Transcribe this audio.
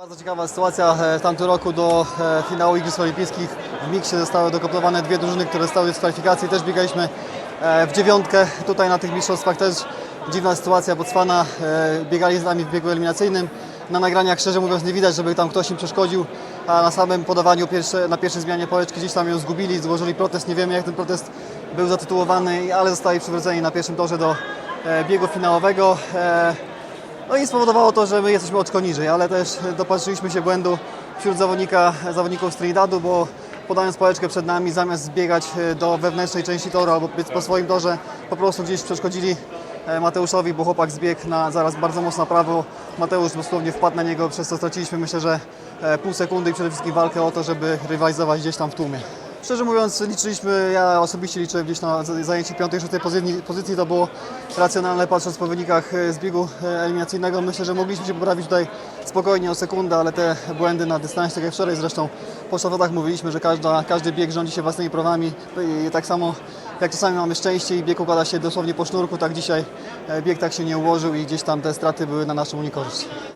Bardzo ciekawa sytuacja. E, W tamtym roku do e, finału Igrzysk Olimpijskich w miksie zostały dokoplowane dwie drużyny, które stały w kwalifikacji. Też biegaliśmy e, w dziewiątkę. Tutaj na tych mistrzostwach też dziwna sytuacja. Botswana biegali z nami w biegu eliminacyjnym. Na nagraniach szczerze mówiąc nie widać, żeby tam ktoś im przeszkodził, a na samym podawaniu pierwsze, na pierwszej zmianie pałeczki gdzieś tam ją zgubili, złożyli protest. Nie wiemy jak ten protest był zatytułowany, ale zostali przywróceni na pierwszym torze do biegu finałowego. No i spowodowało to, że my jesteśmy oczko niżej, ale też dopatrzyliśmy się błędu wśród zawodnika, zawodników z Trinidadu, bo podając pałeczkę przed nami, zamiast zbiegać e, do wewnętrznej części toru albo być po swoim torze, po prostu gdzieś przeszkodzili e, Mateuszowi, bo chłopak zbiegł na zaraz bardzo mocno prawo. Mateusz dosłownie wpadł na niego, przez co straciliśmy myślę, że e, pół sekundy i przede wszystkim walkę o to, żeby rywalizować gdzieś tam w tłumie. Szczerze mówiąc, liczyliśmy, ja osobiście liczyłem gdzieś na z- zajęcie piątej, szóstej pozycji, pozycji. To było racjonalne patrząc po wynikach e, zbiegu e, eliminacyjnego. Myślę, że mogliśmy się poprawić tutaj spokojnie o sekundę, ale te błędy na dystansie, tak jak wczoraj zresztą po szafotach mówiliśmy, że każda, każdy bieg rządzi się własnymi prawami tak samo jak czasami mamy szczęście i bieg układa się dosłownie po sznurku, tak dzisiaj e, bieg tak się nie ułożył i gdzieś tam te straty były na naszą niekorzyść.